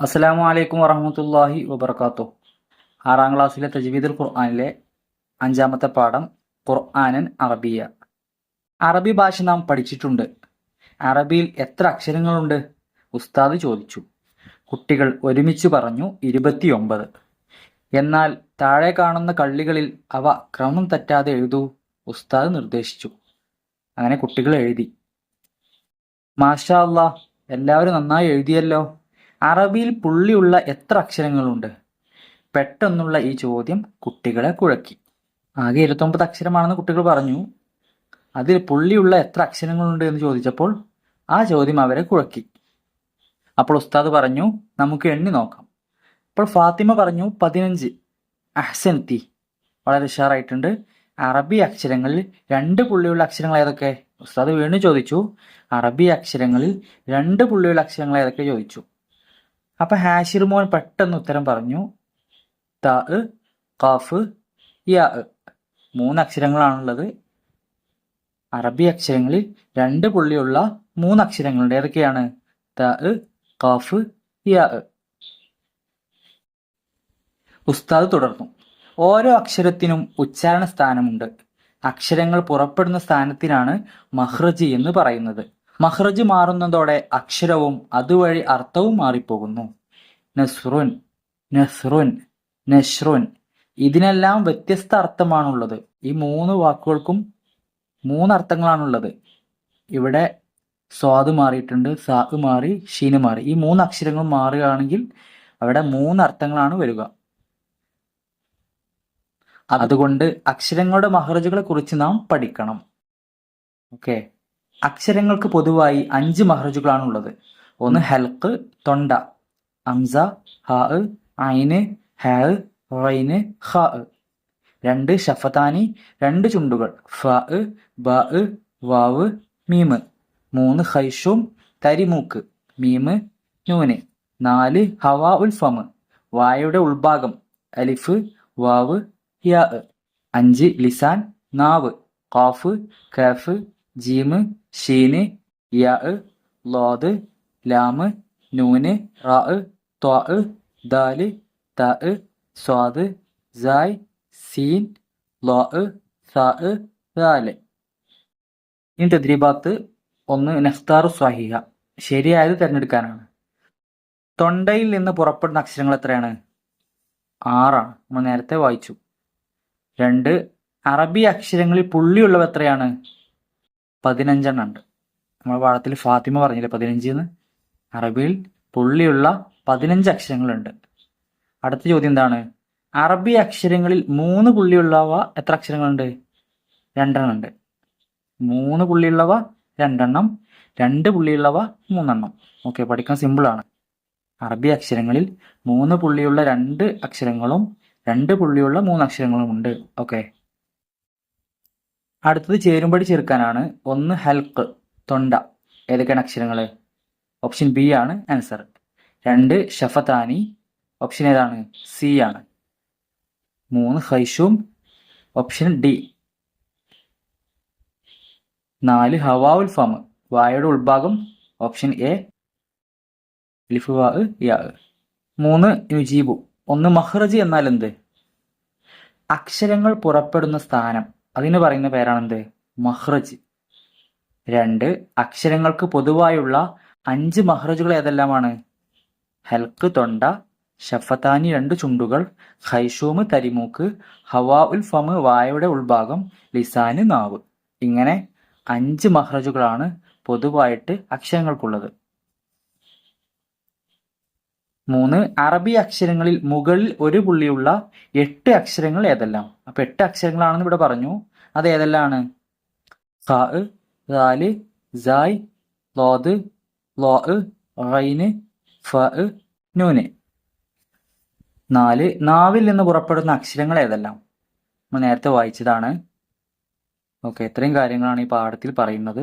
അസ്സലാമു അലൈക്കും വറഹമത്തല്ലാഹി വബർക്കാത്തു ആറാം ക്ലാസ്സിലെ തജ്വീദുൽ ഖുർആാനിലെ അഞ്ചാമത്തെ പാഠം ഖുർആാനൻ അറബിയ. അറബി ഭാഷ നാം പഠിച്ചിട്ടുണ്ട്. അറബിയിൽ എത്ര അക്ഷരങ്ങളുണ്ട്? ഉസ്താദ് ചോദിച്ചു. കുട്ടികൾ ഒരുമിച്ച് പറഞ്ഞു ഇരുപത്തിയൊമ്പത്. എന്നാൽ താഴെ കാണുന്ന കള്ളികളിൽ അവ ക്രമം തെറ്റാതെ എഴുതൂ ഉസ്താദ് നിർദ്ദേശിച്ചു. അങ്ങനെ കുട്ടികൾ എഴുതി. മാഷാ അല്ലാ എല്ലാവരും നന്നായി എഴുതിയല്ലോ. അറബിയിൽ പുള്ളിയുള്ള എത്ര അക്ഷരങ്ങളുണ്ട്? പെട്ടെന്നുള്ള ഈ ചോദ്യം കുട്ടികളെ കുഴക്കി. ആകെ ഇരുപത്തൊമ്പത് അക്ഷരമാണെന്ന് കുട്ടികൾ പറഞ്ഞു. അതിൽ പുള്ളിയുള്ള എത്ര അക്ഷരങ്ങളുണ്ട് എന്ന് ചോദിച്ചപ്പോൾ ആ ചോദ്യം അവരെ കുഴക്കി. അപ്പോൾ ഉസ്താദ് പറഞ്ഞു നമുക്ക് എണ്ണി നോക്കാം. അപ്പോൾ ഫാത്തിമ പറഞ്ഞു പതിനഞ്ച്. അഹ്സൻതി വളരെ ഉഷാറായിട്ടുണ്ട്. അറബി അക്ഷരങ്ങളിൽ രണ്ട് പുള്ളിയുള്ള അക്ഷരങ്ങൾ ഏതൊക്കെ? ഉസ്താദ് വീണ്ടും ചോദിച്ചു. അറബി അക്ഷരങ്ങളിൽ രണ്ട് പുള്ളിയുള്ള അക്ഷരങ്ങൾ ഏതൊക്കെ ചോദിച്ചു. അപ്പൊ ഹാഷിർ മോൻ പെട്ടെന്ന് ഉത്തരം പറഞ്ഞു. ത കാഫ് യ. മൂന്ന് അക്ഷരങ്ങളാണുള്ളത്. അറബി അക്ഷരങ്ങളിൽ രണ്ട് പുള്ളിയുള്ള മൂന്ന് അക്ഷരങ്ങളുണ്ട്. ഏതൊക്കെയാണ്? ത കാഫ് യ. ഉസ്താദ് തുടർന്നു. ഓരോ അക്ഷരത്തിനും ഉച്ചാരണ സ്ഥാനമുണ്ട്. അക്ഷരങ്ങൾ പുറപ്പെടുന്ന സ്ഥാനത്തിനാണ് മഹ്റജി എന്ന് പറയുന്നത്. മഹ്റജ് മാറുന്നതോടെ അക്ഷരവും അതുവഴി അർത്ഥവും മാറിപ്പോകുന്നു. നസ്റുൻ നസ്റുൻ നഷ്റുൻ ഇതിനെല്ലാം വ്യത്യസ്ത അർത്ഥമാണുള്ളത്. ഈ മൂന്ന് വാക്കുകൾക്കും മൂന്ന് അർത്ഥങ്ങളാണുള്ളത് ഇവിടെ സ്വാദ് മാറിയിട്ടുണ്ട് സാ മാറി ഷീന് മാറി. ഈ മൂന്ന് അക്ഷരങ്ങൾ മാറുകയാണെങ്കിൽ അവിടെ മൂന്ന് അർത്ഥങ്ങളാണ് വരിക. അതുകൊണ്ട് അക്ഷരങ്ങളുടെ മഹ്റജുകളെ കുറിച്ച് നാം പഠിക്കണം. ഓക്കെ? അക്ഷരങ്ങൾക്ക് പൊതുവായി അഞ്ച് മഹ്റജുകളാണ് ഉള്ളത് ഒന്ന് ഹൽക്ക് തൊണ്ട അംസ ഹ ഐന് ഹ റൈന് ഹ. രണ്ട് ഷഫതാനി രണ്ട് ചുണ്ടുകൾ ഫ ബ വാവ് മീമ് മൂന്ന് ഹൈഷും തരിമൂക്ക് മീമ് നൂന്. നാല് ഹവാ ഉൽ ഫമ് വായയുടെ ഉൾഭാഗം അലിഫ് വാവ് യാ. അഞ്ച് ലിസാൻ നാവ് കാഫ് കഫ് ജീമ് ഷീന് യാ ലോദ് ലാമ് നൂന് റാ ത്വാ ദാൽ ത സ്വാദ് സായ് സീൻ ലോ സാൽ ഇനി തദ്രീബാത്ത് ഒന്ന് നഖ്താറു സ്വാഹിഹ. ശരിയായത് തിരഞ്ഞെടുക്കാനാണ്. തൊണ്ടയിൽ നിന്ന് പുറപ്പെടുന്ന അക്ഷരങ്ങൾ എത്രയാണ്? ആറാണ്. നമ്മൾ നേരത്തെ വായിച്ചു. രണ്ട് അറബി അക്ഷരങ്ങളിൽ പുള്ളിയുള്ളവ എത്രയാണ്? പതിനഞ്ചെണ്ണം ഉണ്ട് നമ്മൾ പാഠത്തിൽ ഫാത്തിമ പറഞ്ഞില്ലേ പതിനഞ്ച് എന്ന് അറബിയിൽ പുള്ളിയുള്ള പതിനഞ്ച് അക്ഷരങ്ങളുണ്ട്. അടുത്ത ചോദ്യം എന്താണ്? അറബി അക്ഷരങ്ങളിൽ മൂന്ന് പുള്ളിയുള്ളവ എത്ര അക്ഷരങ്ങളുണ്ട്? രണ്ടെണ്ണം ഉണ്ട് മൂന്ന് പുള്ളിയുള്ളവ രണ്ടെണ്ണം. രണ്ട് പുള്ളിയുള്ളവ മൂന്നെണ്ണം. ഓക്കെ പഠിക്കാൻ സിമ്പിളാണ്. അറബി അക്ഷരങ്ങളിൽ മൂന്ന് പുള്ളിയുള്ള രണ്ട് അക്ഷരങ്ങളും രണ്ട് പുള്ളിയുള്ള മൂന്ന് അക്ഷരങ്ങളും ഉണ്ട് ഓക്കെ. അടുത്തത് ചേരുംപടി ചേർക്കാനാണ്. ഒന്ന് ഹൽക്ക് തൊണ്ട. ഏതൊക്കെയാണ് അക്ഷരങ്ങൾ ഓപ്ഷൻ ബി ആണ് ആൻസർ. രണ്ട് ഷഫത്താനി ഓപ്ഷൻ ഏതാണ്? സി ആണ്. മൂന്ന് ഹൈഷും ഓപ്ഷൻ ഡി. നാല് ഹവാ ഉൽഫാമ് വായയുടെ ഉൾഭാഗം ഓപ്ഷൻ എ. ലിഫ് വാ യാ. മൂന്ന് യുജീബു ഒന്ന് മഹ്റജ് എന്നാൽ എന്ത്? അക്ഷരങ്ങൾ പുറപ്പെടുന്ന സ്ഥാനം. അതിന് പറയുന്ന പേരാണെന്ത്? മഹ്റജ്. രണ്ട് അക്ഷരങ്ങൾക്ക് പൊതുവായുള്ള അഞ്ച് മഹ്റജുകൾ ഏതെല്ലാമാണ്? ഹെൽക്ക് തൊണ്ട ഷഫത്താനി രണ്ട് ചുണ്ടുകൾ ഖൈഷൂമ് തരിമൂക്ക് ഹവാ ഉൽ ഫമ് വായയുടെ ഉൾഭാഗം ലിസാന് നാവ്. ഇങ്ങനെ അഞ്ച് മഹ്റജുകളാണ് പൊതുവായിട്ട് അക്ഷരങ്ങൾക്കുള്ളത്. മൂന്ന് അറബി അക്ഷരങ്ങളിൽ മുകളിൽ ഒരു പുള്ളിയുള്ള എട്ട് അക്ഷരങ്ങൾ ഏതെല്ലാം? അപ്പൊ എട്ട് അക്ഷരങ്ങളാണെന്ന് ഇവിടെ പറഞ്ഞു. അത് ഏതെല്ലാം ആണ് ദാൽ സായ് ലോദ് ലോ റൈന് ഫ നൂന്. നാല് നാവിൽ നിന്ന് പുറപ്പെടുന്ന അക്ഷരങ്ങൾ ഏതെല്ലാം? നമ്മൾ നേരത്തെ വായിച്ചതാണ്. ഓക്കെ ഇത്രയും കാര്യങ്ങളാണ് ഈ പാഠത്തിൽ പറയുന്നത്.